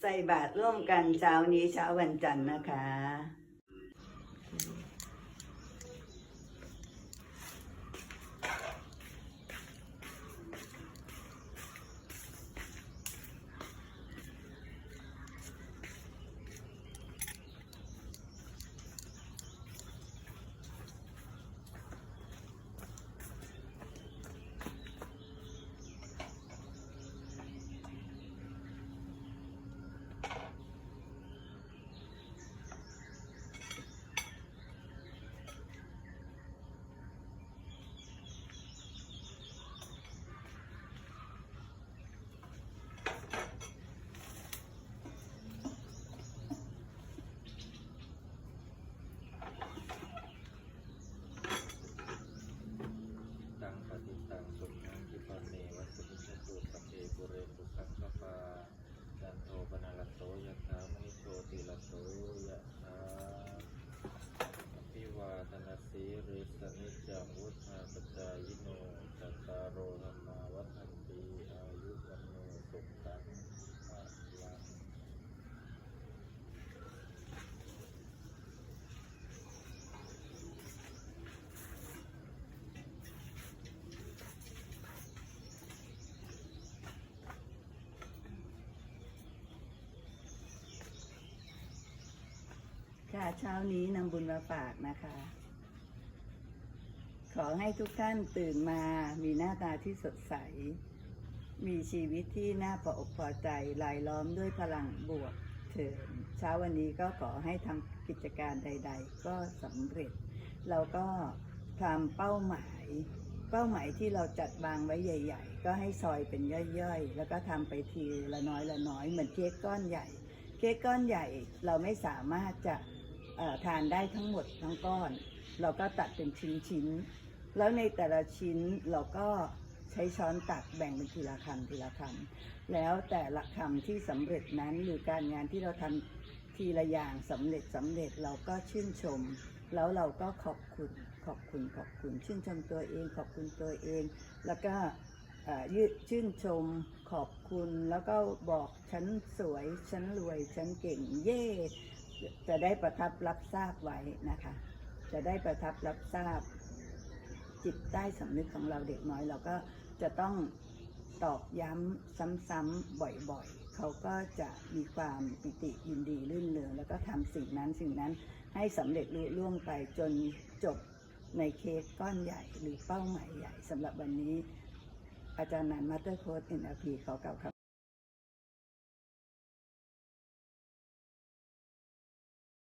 ใส่บาตรร่วมกันเช้านี้เช้าวันจันทร์นะคะ ตังปฏิตังสุขังคิปะเมวัสมิชตุสัพเพปุเรตุสังคปาจันโทปนาลโสยะถามณิโชติลโสยะถาอภิวาทนาสีริสนิจจังวุธาปจายโนจัตตารโอธรรมาวัฏันตีอายุวันโนสุขังภาลัง ค่ะ เช้านี้นำบุญมาฝากนะคะ ขอให้ทุกท่านตื่นมามีหน้าตาที่สดใส มีชีวิตที่น่าพออกพอใจลายล้อมด้วยพลังบวกเถิดเช้าวันนี้ก็ขอให้ทำกิจการใด ๆ ก็สำเร็จ เราก็ทำเป้าหมาย เป้าหมายที่เราจัดวางไว้ใหญ่ ๆ ก็ให้ซอยเป็นย่อยๆ แล้วก็ทำไปทีละน้อยละน้อยเหมือนเค้กก้อนใหญ่เค้กก้อนใหญ่เราไม่สามารถจะ ทานได้ทั้งหมดทั้งก้อน เราก็ตัดเป็นชิ้นๆแล้วในแต่ละชิ้นเราก็ใช้ช้อนตักแบ่งเป็นทีละคำทีละคำแล้วแต่ละคำที่สำเร็จนั้นหรือการงานที่เราทำทีละอย่างสำเร็จสำเร็จเราก็ชื่นชม แล้วเราก็ขอบคุณขอบคุณขอบคุณ ชื่นชมตัวเองขอบคุณตัวเอง แล้วก็ยืดชื่นชมขอบคุณแล้วก็บอกฉันสวย ฉันรวย ฉันเก่งเย่ จะได้ประทับรับทราบไว้นะคะ จะได้ประทับรับทราบ จิตใต้สำนึกของเราเด็กน้อย เราก็จะต้องตอกย้ำซ้ำๆบ่อยๆ เขาก็จะมีความปิติยินดีลื่นเริงแล้วก็ทำสิ่งนั้นสิ่งนั้นให้สำเร็จลุล่วงไปจนจบในเค้กก้อนใหญ่หรือเป้าหมายใหญ่สำหรับวันนี้ อาจารย์นันมัตเตอร์โค้ดเอ็นอพีขอกล่าวคำ